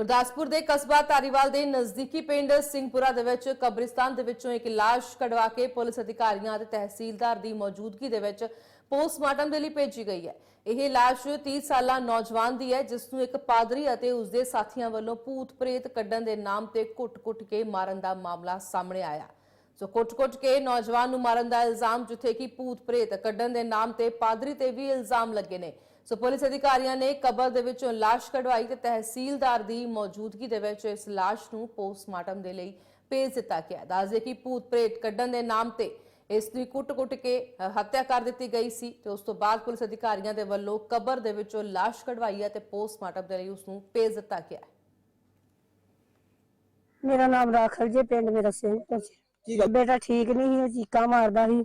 ਗੁਰਦਾਸਪੁਰ ਦੇ ਕਸਬਾ ਧਾਰੀਵਾਲ ਦੇ ਨਜ਼ਦੀਕੀ ਪਿੰਡ ਸਿੰਘਪੁਰਾ ਦੇ ਵਿੱਚ ਕਬਰਿਸਤਾਨ ਦੇ ਵਿੱਚੋਂ ਇੱਕ ਲਾਸ਼ ਕਢਵਾ ਕੇ ਪੁਲਿਸ ਅਧਿਕਾਰੀਆਂ ਅਤੇ ਤਹਿਸੀਲਦਾਰ ਦੀ ਮੌਜੂਦਗੀ ਦੇ ਵਿੱਚ ਪੋਸਟਮਾਰਟਮ ਦੇ ਲਈ ਭੇਜੀ ਗਈ ਹੈ। ਇਹ ਲਾਸ਼ 30 ਸਾਲਾ ਨੌਜਵਾਨ ਦੀ ਹੈ, ਜਿਸ ਨੂੰ ਇੱਕ ਪਾਦਰੀ ਅਤੇ ਉਸ ਦੇ ਸਾਥੀਆਂ ਵੱਲੋਂ ਭੂਤ ਪ੍ਰੇਤ ਕੱਢਣ ਦੇ ਨਾਮ ਤੇ ਕੁੱਟ-ਕੁੱਟ ਕੇ ਮਾਰਨ ਦਾ ਮਾਮਲਾ ਸਾਹਮਣੇ ਆਇਆ। ਸੋ ਕੁੱਟ-ਕੁੱਟ ਕੇ ਨੌਜਵਾਨ ਨੂੰ ਮਾਰਨ ਦਾ ਇਲਜ਼ਾਮ, ਜਿੱਥੇ ਕਿ ਭੂਤ ਪ੍ਰੇਤ ਕੱਢਣ ਦੇ ਨਾਮ ਤੇ ਪਾਦਰੀ ਤੇ ਵੀ ਇਲਜ਼ਾਮ ਲੱਗੇ ਨੇ। ਸੋ ਪੁਲਿਸ ਅਧਿਕਾਰੀਆਂ ਨੇ ਕਬਰ ਦੇ ਵਿੱਚੋਂ ਲਾਸ਼ ਕਢਵਾਈ ਤੇ ਤਹਿਸੀਲਦਾਰ ਦੀ ਮੌਜੂਦਗੀ ਦੇ ਵਿੱਚ ਇਸ ਲਾਸ਼ ਨੂੰ ਪੋਸਟਮਾਰਟਮ ਦੇ ਲਈ ਭੇਜ ਦਿੱਤਾ ਗਿਆ ਦੱਸਦੇ ਕਿ ਭੂਤ ਪ੍ਰੇਤ ਕੱਢਣ ਦੇ ਨਾਮ ਤੇ ਇਸ ਦੀ ਕੁੱਟ-ਕੁੱਟ ਕੇ ਹੱਤਿਆ ਕਰ ਦਿੱਤੀ ਗਈ ਸੀ ਤੇ ਉਸ ਤੋਂ ਬਾਅਦ ਪੁਲਿਸ ਅਧਿਕਾਰੀਆਂ ਦੇ ਵੱਲੋਂ ਕਬਰ ਦੇ ਵਿੱਚੋਂ ਲਾਸ਼ ਕਢਵਾਈ ਹੈ ਤੇ ਪੋਸਟਮਾਰਟਮ ਦੇ ਲਈ ਉਸ ਨੂੰ ਭੇਜ ਦਿੱਤਾ ਗਿਆ ਹੈ। ਮੇਰਾ ਨਾਮ ਰਾਖਲ ਜੇ ਪਿੰਡ ਮੇਰਾ ਸਿੰਘਪੁਰ ਕੀ ਗੱਲ? ਬੇਟਾ ਠੀਕ ਨਹੀਂ ਸੀ ਉਹ ਚੀਕਾਂ ਮਾਰਦਾ ਸੀ।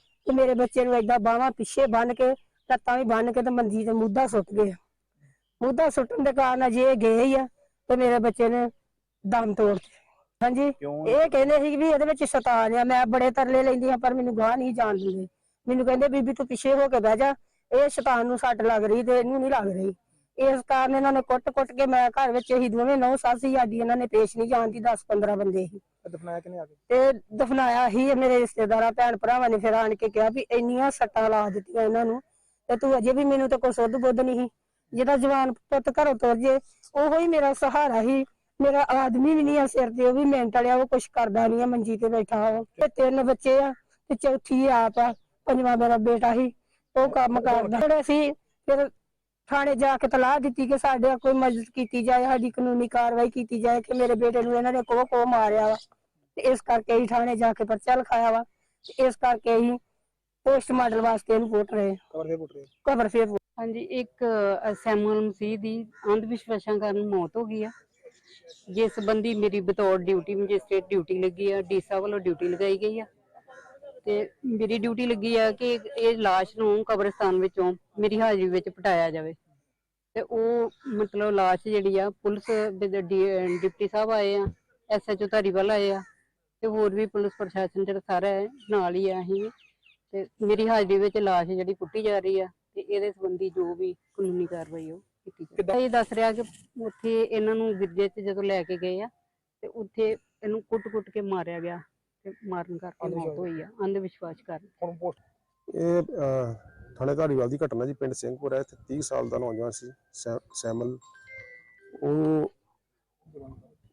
ਤੇ ਮੇਰੇ ਬੱਚੇ ਨੂੰ ਏਦਾਂ ਬਾਹਾਂ ਪਿੱਛੇ ਬੰਨ ਕੇ ਲੱਤਾਂ ਵੀ ਬੰਨ ਕੇ ਤੇ ਮੰਜੀ ਤੇ ਮੁੱਦਾ ਸੁੱਟ ਗਏ। ਮੁੱਦਾ ਸੁੱਟਣ ਦੇ ਕਾਰਨ ਅਜੇ ਗਏ ਹੀ ਆ ਤੇ ਮੇਰੇ ਬੱਚੇ ਨੇ ਦਮ ਤੋੜ। ਹਾਂਜੀ ਇਹ ਕਹਿੰਦੇ ਸੀ ਵੀ ਇਹਦੇ ਵਿੱਚ ਸ਼ੈਤਾਨ ਆ ਮੈਂ ਬੜੇ ਤਰਲੇ ਲੈਂਦੀ ਹਾਂ ਪਰ ਮੈਨੂੰ ਗਾਹ ਨਹੀਂ ਜਾਣ ਦਿੰਦੇ। ਮੈਨੂੰ ਕਹਿੰਦੇ ਬੀਬੀ ਤੂੰ ਪਿੱਛੇ ਹੋ ਕੇ ਬਹਿ ਜਾ ਇਹ ਸ਼ੈਤਾਨ ਨੂੰ ਸੱਟ ਲੱਗ ਰਹੀ ਤੇ ਇਹਨੂੰ ਨਹੀਂ ਲੱਗ ਰਹੀ। ਇਸ ਕਾਰਨ ਇਹਨਾਂ ਨੇ ਕੁੱਟ-ਕੁੱਟ ਕੇ ਮੈਂ ਘਰ ਵਿੱਚ ਹੀ ਦੋਵੇਂ ਨੌ ਸੱਸ ਹੀ ਸਾਡੀ ਇਹਨਾਂ ਨੇ ਪੇਸ਼ ਨਹੀਂ ਜਾਣ ਦੀ 10-15 ਬੰਦੇ ਸੀ ਦਫਨਾਇਆ ਕਿਨੇ ਆ ਕੇ? ਤੇ ਦਫਨਾਇਆ ਹੀ ਮੇਰੇ ਰਿਸ਼ਤੇਦਾਰਾਂ, ਭੈਣ ਭਰਾਵਾਂ ਨੇ। ਫਿਰ ਆਣ ਕੇ ਕਿਹਾ ਵੀ ਇੰਨੀਆਂ ਸੱਟਾਂ ਲਾ ਦਿੱਤੀਆਂ ਇਹਨਾਂ ਨੂੰ ਤੇ ਤੂੰ ਅਜੇ ਵੀ ਮੈਨੂੰ ਤਾਂ ਕੋਈ ਸੁੱਧ ਬੁੱਧ ਨਹੀਂ ਜਿਹੜਾ ਜਵਾਨ ਪੁੱਤ ਘਰੋਂ ਤੁਰ ਜੇ, ਉਹੋ ਹੀ ਮੇਰਾ ਸਹਾਰਾ ਹੀ ਮੇਰਾ ਆਦਮੀ ਵੀ ਨਹੀਂ ਆ ਸਿਰ ਤੇ, ਉਹ ਵੀ ਮਿਹਨਤ ਵਾਲਿਆ, ਉਹ ਕੁਛ ਕਰਦਾ ਨਹੀਂ ਆ, ਮੰਜੀ ਤੇ ਬੈਠਾ ਉਹ। ਤੇ ਤਿੰਨ ਬੱਚੇ ਆ ਤੇ ਚੌਥੀ ਆਪ ਆ, ਪੰਜਵਾਂ ਮੇਰਾ ਬੇਟਾ ਹੀ ਉਹ ਕੰਮ ਕਰਦਾ। ਫਿਰ ਅਸੀਂ ਫਿਰ ਥਾਣੇ ਜਾ ਕੇ ਤਲਾਹ ਦਿੱਤੀ ਕਿ ਸਾਡੇ ਕੋਈ ਮਦਦ ਕੀਤੀ ਜਾਏ, ਸਾਡੀ ਕਾਨੂੰਨੀ ਕਾਰਵਾਈ ਕੀਤੀ ਜਾਏ ਕਿ ਮੇਰੇ ਬੇਟੇ ਨੂੰ ਇਹਨਾਂ ਨੇ ਕੋਹ ਕੋਹ ਮਾਰਿਆ ਵਾ। ਤੇ ਇਸ ਕਰਕੇ ਹੀ ਥਾਣੇ ਜਾ ਕੇ ਪਰਚਾ ਲਿਖਾਇਆ ਵਾ ਤੇ ਇਸ ਕਰਕੇ ਹੀ ਪੋਸਟ ਮਾਡਲ ਵਾਸਤੇ ਇਹਨੂੰ ਪੁੱਟ ਰਹੇ। ਕਵਰ ਦੇ ਪੁੱਟ ਰਹੇ। ਕਬਰ ਫੇਰ ਹਾਂਜੀ ਇੱਕ ਸੈਮੂਅਲ ਮਸੀਹ ਦੀ ਅੰਧ ਵਿਸ਼ਵਾਸਾਂ ਕਾਰਨ ਮੌਤ ਹੋ ਗਈ ਆ। ਜਿਸ ਸੰਬੰਧੀ ਮੇਰੀ ਬਤੌਰ ਡਿਊਟੀ ਮੈਜਿਸਟ੍ਰੇਟ ਡਿਊਟੀ ਲੱਗੀ ਆ ਡੀਸਾ ਵੱਲੋਂ ਡਿਊਟੀ ਲਗਾਈ ਗਈ ਆ। ਤੇ ਮੇਰੀ ਡਿਊਟੀ ਲੱਗੀ ਆ ਕਿ ਇਹ ਲਾਸ਼ ਨੂੰ ਕਬਰਸਤਾਨ ਵਿੱਚੋਂ ਮੇਰੀ ਹਾਜ਼ਰੀ ਵਿੱਚ ਪਟਾਇਆ ਜਾਵੇ। ਤੇ ਉਹ ਮਤਲਬ ਲਾਸ਼ ਜਿਹੜੀ ਆ ਪੁਲਿਸ ਡਿਪਟੀ ਸਾਹਿਬ ਆਏ ਆ ਐਸਐਚਓ ਧਾਰੀਵਾਲ ਆਏ ਆ। ਤੇ ਹੋਰ ਵੀ ਪੁਲਿਸ ਪ੍ਰਸ਼ਾਸਨ ਜਿਹੜਾ ਸਾਰਾ ਹੈ ਨਾਲ ਹੀ ਆ ਅਸੀਂ ਵੀ। ਤੇ ਮੇਰੀ ਹਾਜ਼ਰੀ ਵਿੱਚ ਲਾਸ਼ ਜਿਹੜੀ ਪੁੱਟੀ ਜਾ ਰਹੀ ਆ ਤੇ ਇਹਦੇ ਸੰਬੰਧੀ ਜੋ ਵੀ ਕਾਨੂੰਨੀ ਕਾਰਵਾਈ ਉਹ ਕੀਤੀ ਜਾਵੇ ਇਹ ਦੱਸ ਰਿਹਾ ਕਿ ਉੱਥੇ ਇਹਨਾਂ ਨੂੰ ਗਿਰਜੇ 'ਚ ਜਦੋਂ ਲੈ ਕੇ ਗਏ ਆ ਤੇ ਉੱਥੇ ਇਹਨੂੰ ਕੁੱਟ-ਕੁੱਟ ਕੇ ਮਾਰਿਆ ਗਿਆ ਤੇ ਮਾਰਨ ਕਰਕੇ ਮੌਤ ਹੋਈ ਆ ਅੰਧ ਵਿਸ਼ਵਾਸ ਕਾਰਨ। ਹੁਣ ਪੋਸਟ ਇਹ ਅਹ, ਥਾਣੇ ਧਾਰੀਵਾਲ ਦੀ ਘਟਨਾ ਜੀ ਪਿੰਡ ਸਿੰਘਪੁਰ ਹੈ ਇੱਥੇ 30 ਸਾਲ ਦਾ ਨੌਜਵਾਨ ਸੀ ਸੈ- ਸੈਮਲ। ਉਹ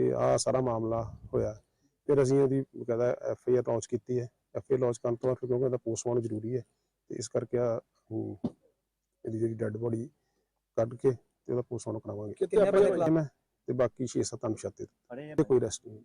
ਕਿ ਆਹ ਸਾਰਾ ਮਾਮਲਾ ਹੋਇਆ। ਫਿਰ ਅਸੀਂ ਇਹਦੀ ਬਕਾਇਦਾ ਐਫ ਆਈ ਆਰ ਲਾਂਚ ਕੀਤੀ ਹੈ। ਐਫ ਆਈ ਲਾਂਚ ਕਰਨ ਤੋਂ ਬਾਅਦ ਫਿਰ ਕਿਉਂਕਿ ਇਹਦਾ ਪੋਸਟਮਾਰਟਮ ਜ਼ਰੂਰੀ ਹੈ ਤੇ ਇਸ ਕਰਕੇ ਆ ਇਹਦੀ ਜਿਹੜੀ ਡੈੱਡ ਬੋਡੀ ਕੱਢ ਕੇ ਤੇ ਉਹਦਾ ਪੋਸਟਮਾਰਟਮ ਕਰਾਵਾਂਗੇ। ਆਪਣੇ ਤੇ ਬਾਕੀ 6-7 ਅਨਸ਼ਤੇ ਤੇ ਕੋਈ ਰੈਸਟ ਨਹੀਂ।